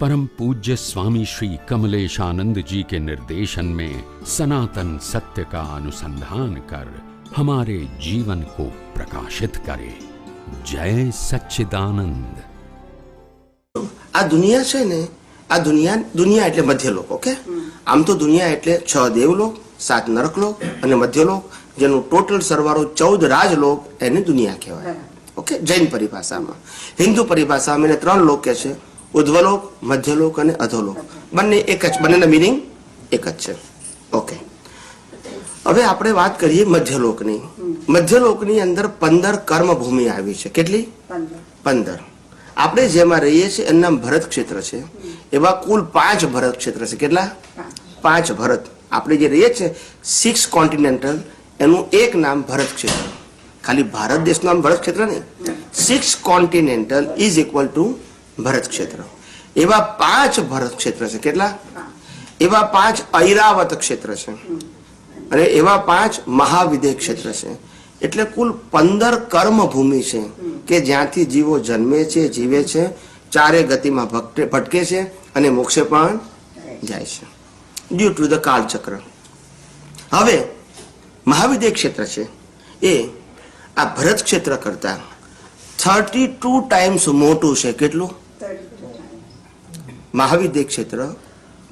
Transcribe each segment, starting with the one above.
परम पूज्य स्वामी श्री कमलेशानंद जी के निर्देशन में सनातन सत्य का अनुसंधान कर हमारे जीवन को प्रकाशित करे जय सच्चिदानंद આ દુનિયા છે ને આ દુનિયા દુનિયા એટલે મધ્યલોક ઓકે આમ તો દુનિયા એટલે છ દેવલોક સાત નરકલોક અને મધ્યલોક જેનું ટોટલ સરવાળો ચૌદ રાજલોક એને દુનિયા કહેવાય ઓકે જૈન પરિભાષામાં હિન્દુ પરિભાષામાં એને ત્રણ લોક કહે છે ઉધ્વલોક મધ્યલોક અને અધોલોક. બંને એક જ બંનેના મિનિંગ એક જ છે. ઓકે હવે આપણે વાત કરીએ મધ્યલોકની. મધ્યલોકની અંદર પંદર કર્મભૂમિ આવી છે. કેટલી? પંદર. આપણે જેમાં રહીએ છીએ એમના ભરત ક્ષેત્ર છે. એવા કુલ પાંચ ભરત ક્ષેત્ર છે. કેટલા? પાંચ. ભરત. આપણે જે રહીએ છીએ સિક્સ કોન્ટિનેન્ટલ એનું એક નામ ભરત ક્ષેત્ર. ખાલી ભારત દેશનું નામ ભરત ક્ષેત્ર નહીં. Six continental is equal to Bharat kshetra. એવા પાંચ ભરત ક્ષેત્ર છે. કેટલા? એવા પાંચ ઐરાવત ક્ષેત્ર છે. અને એવા પાંચ મહાવિદેહ ક્ષેત્ર છે. એટલે કુલ પંદર કર્મભૂમિ છે કે જ્યાંથી જીવો જન્મે છે, જીવે છે, ચારે ગતિમાં ભટકે ભટકે છે અને મોક્ષે પણ જાય છે. Due to the Kalchakra. હવે મહાવિદેય ક્ષેત્ર છે. એ આ ભરત ક્ષેત્ર કરતા થર્ટી ટુ ટાઈમ્સ મોટું છે. કેટલું? મહાવિદ્ય ક્ષેત્ર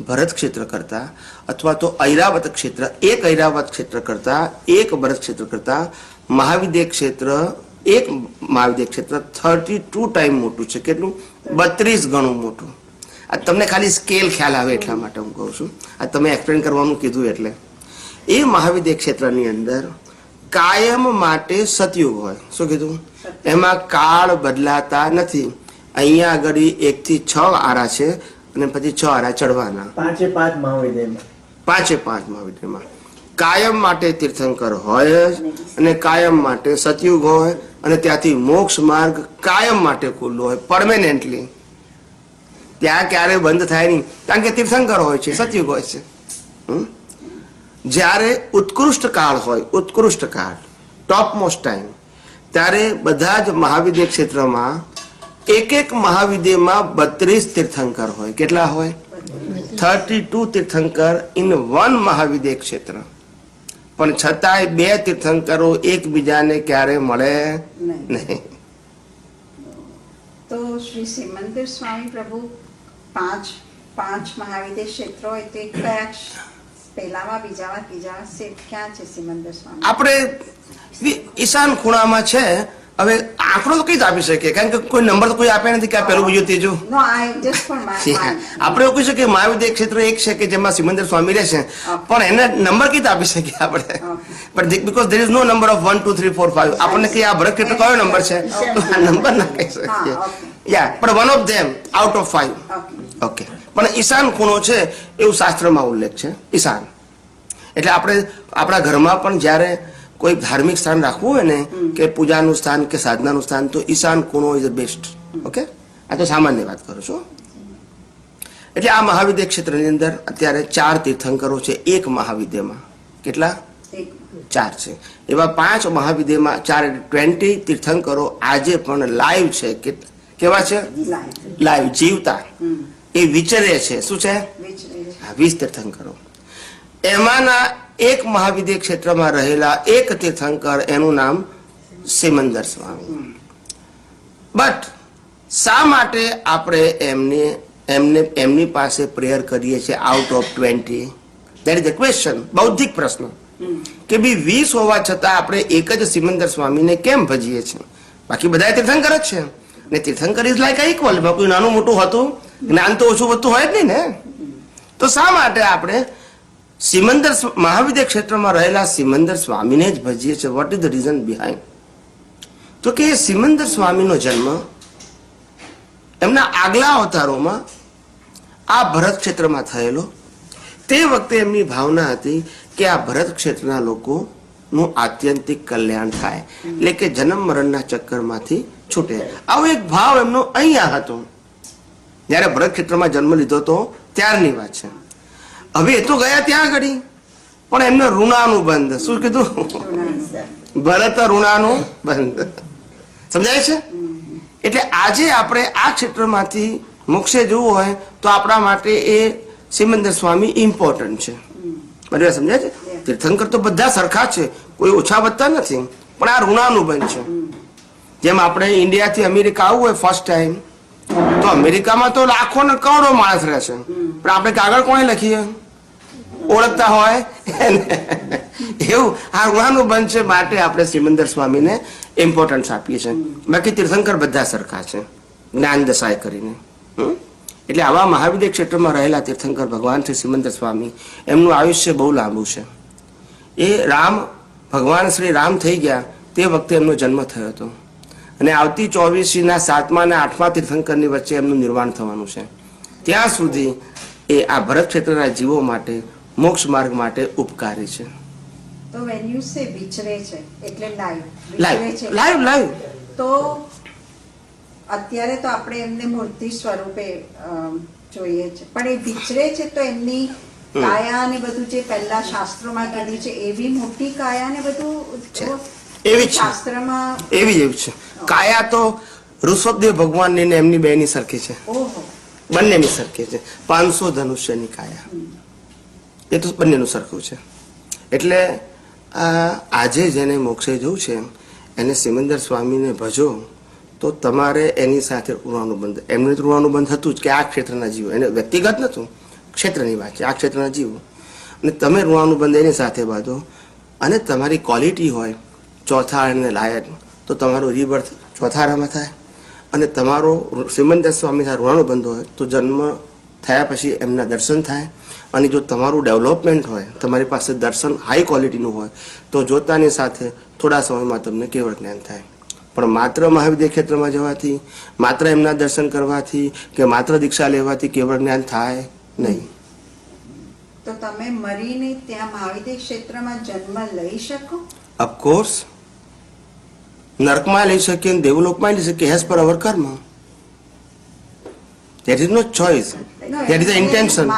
ભરત ક્ષેત્ર કરતા અથવા તો ઐરાવત ક્ષેત્ર એક ઐરાવત ક્ષેત્ર કરતા એક ભરત ક્ષેત્ર કરતા મહાવિદ્ય ક્ષેત્ર એક મહાવિદ્ય ક્ષેત્ર થર્ટી ટુ ટાઈમ મોટું છે. કેટલું? બત્રીસ ગણું મોટું. આ તમને ખાલી સ્કેલ ખ્યાલ આવે એટલા માટે હું કહું છું. આ તમે એક્સપ્લેન કરવાનું કીધું એટલે. એ મહાવિદ્ય ક્ષેત્રની અંદર કાયમ માટે સતયુગ હોય. શું કીધું? એમાં કાળ બદલાતા નથી. અહીંયા આગળ એકથી છ આરા છે અને પછી છ આરા ચડવાના પાંચે પાંચ મહાવિદ્યમાં પાંચે પાંચ મહાવિદ્યમાં કાયમ માટે તીર્થંકર હોય જ અને કાયમ માટે સતયુગ હોય અને ત્યાંથી મોક્ષ માર્ગ કાયમ માટે ખુલ્લો હોય પરમેનન્ટલી ત્યાં ક્યારે બંધ થાય નહીં. કારણ કે તીર્થંકર હોય છે સતયુગ હોય છે? જ્યારે ઉત્કૃષ્ટ કાળ હોય ઉત્કૃષ્ટ કાળ ટોપ મોસ્ટ ટાઈમ ત્યારે બધા જ મહાવિદ્ય ક્ષેત્રમાં એક એક મહાવિદ્યમાં બત્રીસ તીર્થંકર હોય. કેટલા હોય? Thirty two tirthankar in one Mahavideh kshetra. પણ છતાંય બે તીર્થંકરો એકબીજાને ક્યારે મળે નહીં. તો શ્રી સિમંદર સ્વામી પ્રભુ પાંચ પાંચ મહાવિદ્ય ક્ષેત્રો હોય તો કયા પહેલામાં બીજામાં ત્રીજામાં ક્યાં છે સિમંદર સ્વામી? આપણે ઈશાન ખૂણામાં છે. હવે આંકડો તો કઈ જ આપી શકીએ? કારણ કે કોઈ નંબર તો કોઈ આપે નથી કે આ પહેલું બીજું ત્રીજું. આપણે એવું કહી શકીએ મહાવિદ્ય ક્ષેત્ર એક છે કે જેમાં સિમંદર સ્વામી રહેશે. પણ એને નંબર કઈ આપી શકીએ આપણે? પણ because there is no number of one two three four five આપણને કે આ ભરત ક્ષેત્ર કયો નંબર છે? તો આ નંબર ના કહી શકીએ. યા પણ one of them out of five okay okay પણ ઈશાન ખૂણો છે એવું શાસ્ત્રમાં ઉલ્લેખ છે. ઈશાન. એટલે આપણે આપણા ઘરમાં પણ જ્યારે કોઈ ધાર્મિક સ્થાન રાખવું હોય ને કે પૂજાનું સ્થાન કે સાધનાનું સ્થાન તો ઈશાન ખૂણો ઇઝ બેસ્ટ ઓકે આ તો સામાન્ય વાત કરું છું. એટલે આ મહાવિદ્ય ક્ષેત્રની અંદર અત્યારે ચાર તીર્થંકરો છે એક મહાવિદ્યમાં. કેટલા? ચાર છે. એવા પાંચ મહાવિદ્યમાં ચાર ટ્વેન્ટી તીર્થંકરો આજે પણ લાઈવ છે. કે કેવા છે? લાઈવ જીવતા. એ વિચરે છે. શું છે? વીસ તીર્થંકરો. એમાંના એક મહાવિદ્ય ક્ષેત્રમાં રહેલા એક તીર્થંકર, એનું નામ સિમંદર સ્વામી. બટ, શા માટે આપણે એમને એમને, એમની પાસે પ્રેયર કરીએ છીએ out of twenty that is a question બૌદ્ધિક પ્રશ્ન. કે બી વીસ હોવા છતાં આપણે એક જ સિમંદર સ્વામીને કેમ ભજીએ છીએ? બાકી બધા તીર્થંકર જ છે. ને તીર્થંકર ઇઝ લાઈક ઇક્વલ કોઈ નાનું મોટું હતું? જ્ઞાન તો ઓછું વધતું હોય જ નહીં ને? તો શા માટે આપણે સિમંદર મહાવિદ્ય ક્ષેત્રમાં રહેલા સિમંદર સ્વામીને જ ભજીએ છીએ. What is the reason behind તો કે સિમંદર સ્વામીનો જન્મ એમના આગલા અવતારોમાં આ ભરત ક્ષેત્રમાં થયેલો. તે વખતે એમની ભાવના હતી કે આ ભરત ક્ષેત્રના લોકોનું આત્યંતિક કલ્યાણ થાય. એટલે કે જન્મ મરણના ચક્કરમાંથી છૂટે. આવો એક ભાવ એમનો અહીંયા હતો. જ્યારે ભરત ક્ષેત્રમાં જન્મ લીધો તો ત્યારની વાત છે. હવે એ તો ગયા ત્યાં આગળ. પણ એમને ઋણાનુબંધ શું કીધું? ભરત ઋણાનું બંધ. સમજાય છે? એટલે આજે આપણે આ ક્ષેત્રમાંથી મોક્ષે જવું હોય તો આપણા માટે એ સિમંદર સ્વામી ઇમ્પોર્ટન્ટ છે. બરાબર સમજાય છે? તીર્થંકર તો બધા સરખા છે. કોઈ ઓછા વધતા નથી. પણ આ ઋણાનુબંધ છે. જેમ આપણે ઇન્ડિયાથી અમેરિકા આવવું હોય ફર્સ્ટ ટાઈમ તો અમેરિકામાં તો લાખો ને કરોડો માણસ રહે છે. પણ આપણે કાગળ કોણે લખીએ? ઓળખતા હોય એવું આ ઋણાનુબંધ છે, માટે આપણે સિમંદર સ્વામીને ઇમ્પોર્ટન્સ આપીએ છીએ. બાકી તીર્થંકર બધા સરખા છે, જ્ઞાન દશાએ કરીને? એટલે આવા મહાવિદ્ય ક્ષેત્રમાં રહેલા તીર્થંકર ભગવાન શ્રી સિમંદર સ્વામી, એમનું આયુષ્ય બહુ લાંબુ છે. એ રામ, ભગવાન શ્રી રામ થઈ ગયા, તે વખતે એમનો જન્મ થયો હતો. અને આવતી ચોવીસીના સાતમા અને આઠમા તીર્થંકરની વચ્ચે એમનું નિર્વાણ થવાનું છે. ત્યાં સુધી એ આ ભરત ક્ષેત્રના જીવો માટે મોક્ષ માર્ગ માટે ઉપકારી છે. તો વેન યુ સે વિચરે છે એટલે લાઈવ લાઈવ છે. લાઈવ લાઈવ તો અત્યારે તો આપણે એમને મૂર્તિ સ્વરૂપે જોઈએ છે. પણ એ વિચરે છે તો એમની કાયા ને બધું જે પહેલા શાસ્ત્રોમાં કીધી છે એવી મોટી કાયા ને બધું છે. એવી છે. શાસ્ત્રમાં એવી જ એવી છે કાયા તો ઋષભદેવ ભગવાનની ને એમની બેની સરખી છે. ઓહો. બંનેની સરખી છે. પાંચસો ધનુષ્યની કાયા. એ તો બંનેનું સરખું છે. એટલે આજે જેને મોક્ષે જવું છે, એને સિમંદર સ્વામીને ભજો, તો તમારે એની સાથે ઋણાનુબંધ એમને તો ઋણાનુબંધ હતું જ કે આ ક્ષેત્રના જીવો. એને વ્યક્તિગત નહોતું, ક્ષેત્રની વાત છે, આ ક્ષેત્રના જીવો. અને તમે ઋણાનુબંધ એની સાથે બાંધો. અને તમારી ક્વોલિટી હોય, ચોથા અને લાયક, તો તમારું રીબર્થ ચોથારામાં થાય. અને તમારો સિમંદર સ્વામી સાથે ઋણાનુબંધ હોય, તો જન્મ થયા પછી એમના દર્શન થાય. અને જો તમારું ડેવલપમેન્ટ હોય તમારી પાસે દર્શન હાઈ ક્વોલિટીનું હોય તો જોતાની સાથે થોડા સમયમાં તમને કેવળ જ્ઞાન થાય. પણ માત્ર મહાવિદ્ય ક્ષેત્રમાં જવાથી માત્ર એમના દર્શન કરવાથી કે માત્ર દીક્ષા લેવાથી કેવળ જ્ઞાન થાય નહીં. તો તમે મરીને ત્યાં મહાવિદ્ય ક્ષેત્રમાં જન્મ લઈ શકો? અફકોર્સ નર્કમાં લઈ શકીએ દેવલોકમાં લઈ શકીએ as per our karma. That is no choice that is intention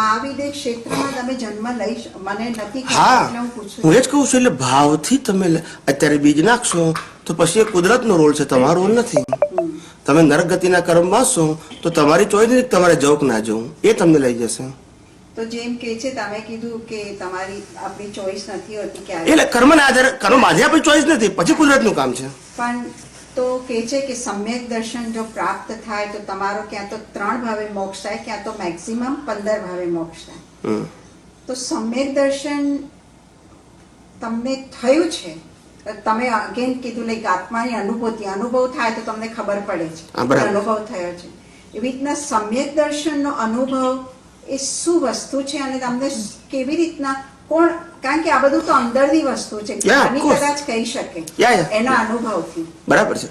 ક્ષેત્રમાં તમે જન્મ લઈ મને નથી હા. હું એ જ કહું છું એટલે ભાવથી તમે અત્યારે બીજ નાખશો તો પછી એ કુદરતનો રોલ છે તમારો રોલ નથી. તમે નરક ગતિના કર્મ વાંચશો તો તમારી ચોઈસ નથી તમારે જવું ના જવું. એ તમને લઈ જશે. તો જેમ કે છે તમે કીધું કે તમારી આપણી ચોઈસ નથી હોતી એટલે કર્મના આધારે કર્મ આધારે આપણી ચોઈસ નથી પછી કુદરતનું કામ છે. પણ તો કે છે કે સમ્યક દર્શન જો પ્રાપ્ત થાય તો તમારો ક્યાં તો ત્રણ ભાવે મોક્ષ થાય ક્યાં તો મેક્સિમમ પંદર ભાવે મોક્ષ થાય. તો સમ્યક દર્શન તમને થયું છે. તમે અગેન કીધું લાઈક આત્માની અનુભૂતિ અનુભવ થાય તો તમને ખબર પડે છે અનુભવ થયો છે. એવી રીતના સમ્યક દર્શનનો અનુભવ એ શું વસ્તુ છે અને તમને કેવી રીતના કોણ કારણ કે આ બધું તો અંદરની વસ્તુ છે. જ્ઞાની કદાચ કહી શકે. એના અનુભવથી. બરાબર છે.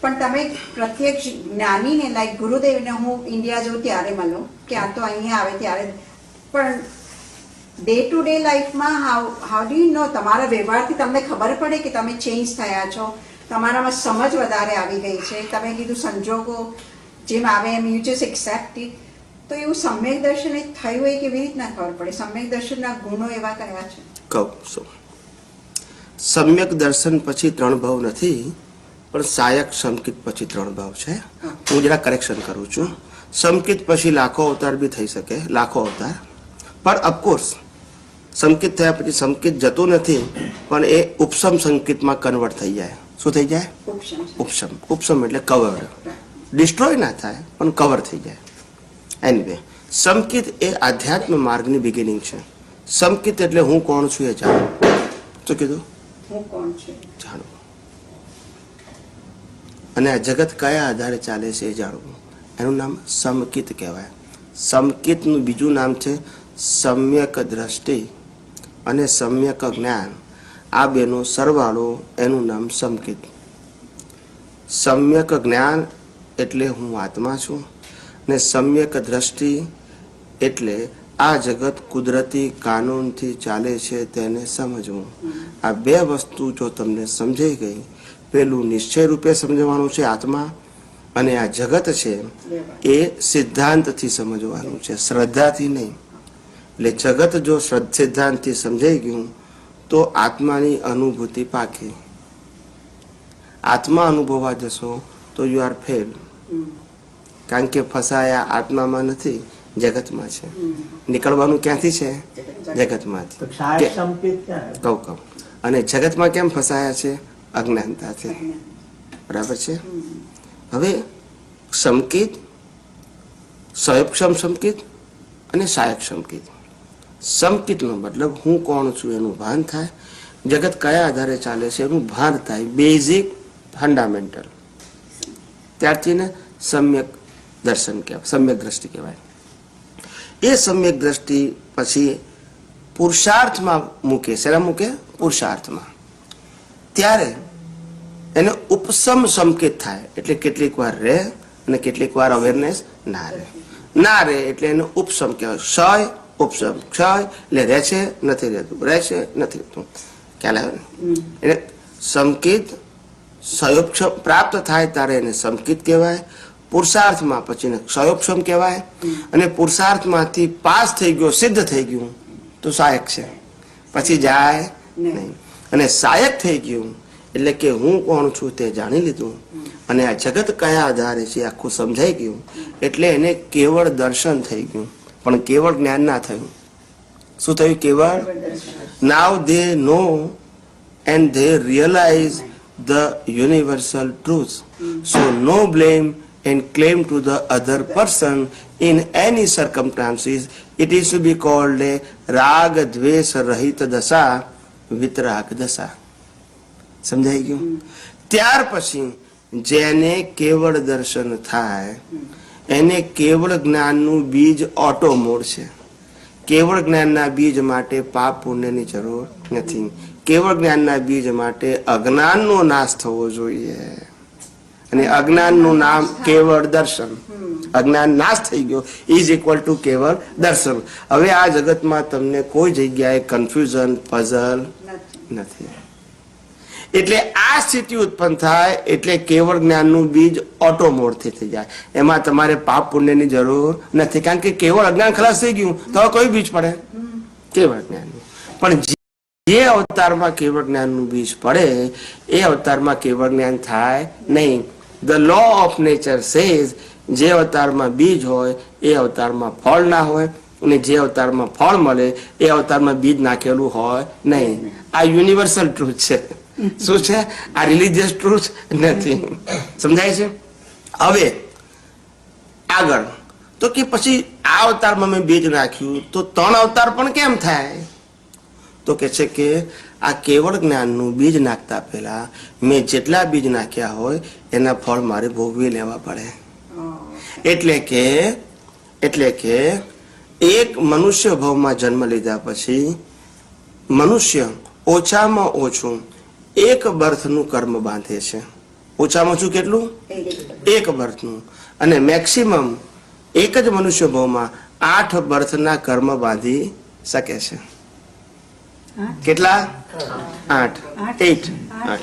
પણ તમે પ્રત્યક્ષ જ્ઞાનીને લાઈક ગુરુદેવને હું ઇન્ડિયા જાઉં ત્યારે મળો કે આ તો અહીંયા આવે ત્યારે. પણ ડે ટુ ડે લાઈફમાં how how do you know તમારા વ્યવહારથી તમને ખબર પડે કે તમે ચેન્જ થયા છો? તમારામાં સમજ વધારે આવી ગઈ છે. તમે કીધું સંજોગો જેમ આવે એમ યુ જસ્ટ એક્સેપ્ટ ઇટ તો એવું સમ્યક દર્શન થયું એ કેવી રીતના ખબર પડે? સમ્યક દર્શનના ગુણો એવા કયા છે. કહું સમ્યક દર્શન પછી ત્રણ ભાવ નથી પણ સાયક સમકિત પછી ત્રણ ભાવ છે. હું. જરા કરેક્શન કરું છું. સંકિત પછી લાખો અવતાર બી થઈ શકે લાખો અવતાર. પણ અફકોર્સ સંકિત થયા પછી સંકિત જતું નથી પણ એ ઉપસમ સંકિતમાં કન્વર્ટ થઈ જાય. શું થઈ જાય? ઉપસમ. ઉપસમ. એટલે કવર ડિસ્ટ્રોય ના થાય પણ કવર થઈ જાય. એનીવે સમકિત એ આધ્યાત્મ માર્ગની બિગિનિંગ છે. સમકિત એટલે હું કોણ છું એ જાણો. શું કીધું? હું કોણ છું? જાણવું અને આ જગત કયા આધારે ચાલે છે એ જાણવું એનું નામ સમકિત કહેવાય. સમકિતનું બીજું નામ છે સમ્યક દ્રષ્ટિ અને સમ્યક જ્ઞાન. આ બેનો સરવાળો એનું નામ સમકિત સમ્યક જ્ઞાન એટલે હું આત્મા છું. ને સમ્યક દ્રષ્ટિ એટલે આ જગત કુદરતી કાનૂનથી ચાલે છે તેને સમજવું. આ બે વસ્તુ જો તમને સમજાઈ ગઈ પેલું નિશ્ચય રૂપે સમજવાનું છે આત્મા અને આ જગત છે એ સિદ્ધાંતથી સમજવાનું છે શ્રદ્ધાથી નહીં. એટલે જગત જો શ્રદ્ધ- સિદ્ધાંતથી સમજાઈ ગયું તો આત્માની અનુભૂતિ પાકે. આત્મા અનુભવવા જશો તો યુ આર ફેલ કારણ કે ફસાયા આત્મામાં નથી જગતમાં છે. નીકળવાનું ક્યાંથી છે? જગતમાંથી. કહું કહું. અને જગતમાં કેમ ફસાયા છે? અજ્ઞાનતાથી. બરાબર છે? હવે સંકેત સ્વયંક્ષમ સંકેત અને સહાયક સંકેત. સંકેતનો મતલબ હું કોણ છું એનું ભાન થાય. જગત કયા આધારે ચાલે છે એનું ભાન થાય. બેઝિક ફંડામેન્ટલ ત્યારથી ને સમ્યક દર્શન કહેવાય સમ્યક દ્રષ્ટિ કહેવાય. એ સમ્યક દ્રષ્ટિ પછી પુરુષાર્થમાં મૂકે શેના મૂકે? પુરુષાર્થમાં. ત્યારે એને ઉપસમ સંકેત થાય એટલે કેટલીક વાર રહે અને કેટલીક વાર અવેરનેસ ના રહે. ના રહે એટલે એને ઉપસમ કહેવાય. ક્ષય ઉપસમ ક્ષય એટલે રહે છે નથી રહેતું. રહે છે નથી રહેતું. ખ્યાલ આવે ને? એટલે સંકેત સયોક્ષમ પ્રાપ્ત થાય ત્યારે એને સંકેત કહેવાય. પુરુષાર્થમાં પછી ક્ષયોક્ષમ કહેવાય. અને પુરુષાર્થમાંથી પાસ થઈ ગયો સિદ્ધ થઈ ગયું તો સહાયક છે. પછી જાય નહીં. અને સહાયક થઈ ગયું એટલે કે હું કોણ છું તે જાણી લીધું. અને આ જગત કયા આધારે છે આખું સમજાઈ ગયું. એટલે એને કેવળ દર્શન થઈ ગયું. પણ કેવળ જ્ઞાન ના થયું. શું થયું કેવળ? Now they know and they realise the universal truth so no blame and claim to the other person in any circumstances. It is to be called a rag dvesa rahita dasa vitrag dasa. સમજાઈ ગયું ત્યાર પછી જેને કેવળ દર્શન થાય એને કેવળ જ્ઞાનનું બીજ ઓટો મોડ છે કેવળ જ્ઞાનના બીજ માટે પાપ પુણ્યની જરૂર નથી કેવળ જ્ઞાનના બીજ માટે અજ્ઞાનનો નાશ થવો જોઈએ અને અજ્ઞાનનું નામ કેવળ દર્શન. અજ્ઞાન નાશ થઈ ગયો. ઇઝ ઇક્વલ ટુ કેવળ દર્શન. હવે આ જગતમાં તમને કોઈ જગ્યાએ કન્ફ્યુઝન પઝલ નથી. એટલે આ સ્થિતિ ઉત્પન્ન થાય એટલે કેવળ જ્ઞાનનું બીજ ઓટોમોડથી થઈ જાય. એમાં તમારે પાપ પુણ્યની જરૂર નથી. કારણ કે કેવળ અજ્ઞાન ખલાસ થઈ ગયું. તો કોઈ કયું બીજ પડે? કેવળ જ્ઞાનનું. પણ જે- જે અવતારમાં કેવળ જ્ઞાનનું બીજ પડે એ અવતારમાં કેવળ જ્ઞાન થાય નહીં. The law of nature says જે અવતારમાં બીજ હોય, એ અવતારમાં ફળ ના હોય અને જે અવતારમાં ફળ મળે, એ અવતારમાં બીજ નાખેલું હોય નહીં. આ યુનિવર્સલ ટ્રુથ છે. શું છે? આ રિલીજિયસ ટ્રુથ નથી. સમજાય છે? હવે, આગળ. તો કે પછી આ અવતારમાં મેં બીજ નાખ્યું, તો ત્રણ અવતાર પણ કેમ થાય? તો કે છે કે આ કેવળ જ્ઞાનનું બીજ નાખતા પહેલા મેં જેટલા બીજ નાખ્યા હોય, એના ફળ મારે ભોગવી લેવા પડે. એટલે કે એટલે કે, એક મનુષ્ય ભાવમાં જન્મ લીધા પછી મનુષ્ય ઓછામાં ઓછું એક બર્થનું કર્મ બાંધે છે. ઓછામાં ઓછું કેટલું? એક બર્થનું. અને મેક્સિમમ એક જ મનુષ્ય ભાવમાં આઠ બર્થના કર્મ બાંધી શકે છે. કેટલા? આઠ. એટ આઠ.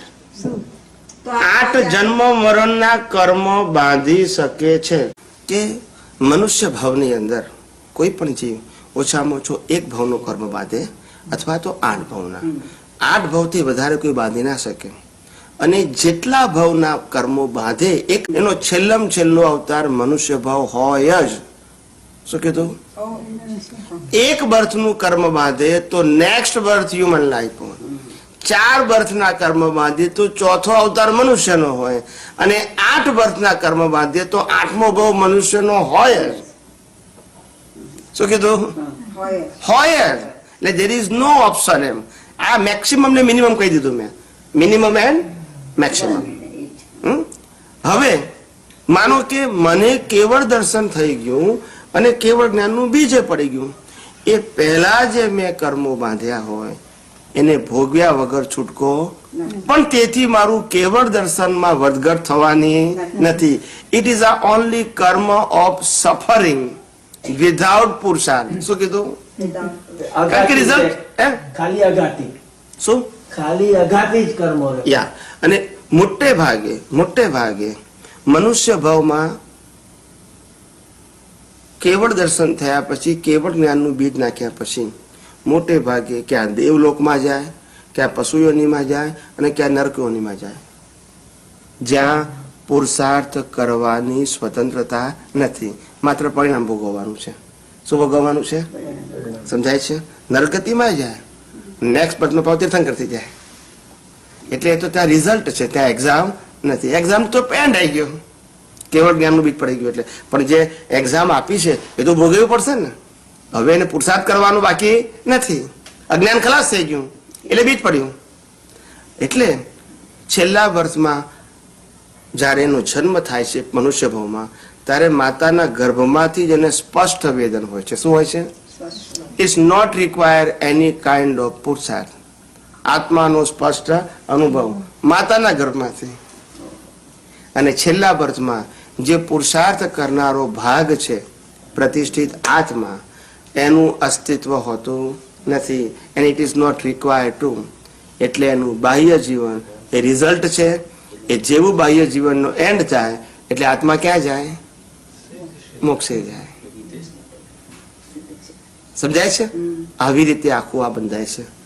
આઠ. જન્મ મરણના કર્મ બાંધી શકે છે કે મનુષ્ય ભાવની અંદર કોઈ પણ જીવ ઓછામાં ઓછો એક ભાવનો કર્મ બાંધે અથવા તો આઠ ભાવના. આઠ ભાવથી વધારે કોઈ બાંધી ના શકે. અને જેટલા ભાવના કર્મો બાંધે એક એનો છેલ્લમ છેલ્લો અવતાર મનુષ્ય ભાવ હોય જ. શું કીધું? એક બર્થનું કર્મ બાંધે તો નેક્સ્ટ બર્થ હ્યુમન લાઈફ હોય. ચાર બર્થના કર્મ બાંધે તો ચોથો અવતાર મનુષ્યનો હોય. અને આઠ બર્થના કર્મ બાંધે તો આઠમો ભાવ મનુષ્યનો હોય શું કીધું? હોય એટલે દેર ઇઝ નો ઓપ્શન એમ. આ મેક્સિમમ ને મિનિમમ કહી દીધું મેં. Minimum and maximum? હવે, માનો કે મને કેવળ દર્શન થઈ ગયું અને કેવળ જ્ઞાનનું બીજે પડી ગયું. એ પહેલા જે મેં કર્મો બાંધ્યા હોય એને ભોગવ્યા વગર છૂટકો. પણ તેથી મારું કેવળ દર્શનમાં વધઘટ થવાની નથી. ઇટ ઇઝ આ only karma of suffering without purusharth. શું કીધું? રિઝલ્ટ ખાલી અઘાતી. શું? ખાલી અઘાતી જ કર્મો યા અને મોટે ભાગે મોટે ભાગે મનુષ્ય ભાવમાં કેવળ દર્શન થયા પછી કેવળ જ્ઞાનનું બીજ નાખ્યા પછી મોટે ભાગે ક્યાં દેવલોકમાં જાય, ક્યાં પશુઓનીમાં જાય અને ક્યાં નરકોનીમાં જાય. જ્યાં પુરુષાર્થ કરવાની સ્વતંત્રતા નથી. માત્ર પરિણામ ભોગવવાનું છે. શું ભોગવવાનું છે? સમજાય છે? નરગતિમાં જાય. નેક્સ્ટ પદનો ભાવ તીર્થંકરથી જાય. એટલે તો ત્યાં રિઝલ્ટ છે. ત્યાં એક્ઝામ નથી. એક્ઝામ તો પેન્ડ આવી ગયો. કેવળ જ્ઞાનનું બીજ પડી ગયું એટલે. પણ જે એક્ઝામ આપી છે એ તો ભોગવવું પડશે ને. હવે એને પુરસાદ કરવાનું બાકી નથી. અજ્ઞાન ખલાસ થઈ ગયું. એટલે બીજ પડ્યું. એટલે છેલ્લા વર્ષમાં જ્યારે એનો જન્મ થાય છે મનુષ્ય ભાવમાં ત્યારે માતાના ગર્ભમાંથી જ એને સ્પષ્ટ વેદન હોય છે. શું હોય છે? It's not require any kind of પુરસાદ. આત્માનો સ્પષ્ટ અનુભવ. માતાના ગર્ભમાંથી. અને છેલ્લા બર્થમાં જે પુરુષાર્થ કરનારો ભાગ છે પ્રતિષ્ઠિત આત્મા એનું અસ્તિત્વ હોતું નથી and it is not required to એટલે એનું બાહ્ય જીવન એ રિઝલ્ટ છે. એ જેવું બાહ્ય જીવનનો એન્ડ થાય એટલે આત્મા ક્યાં જાય? મોક્ષે જાય. સમજાય છે? આવી રીતે આખું આ બંધાય છે.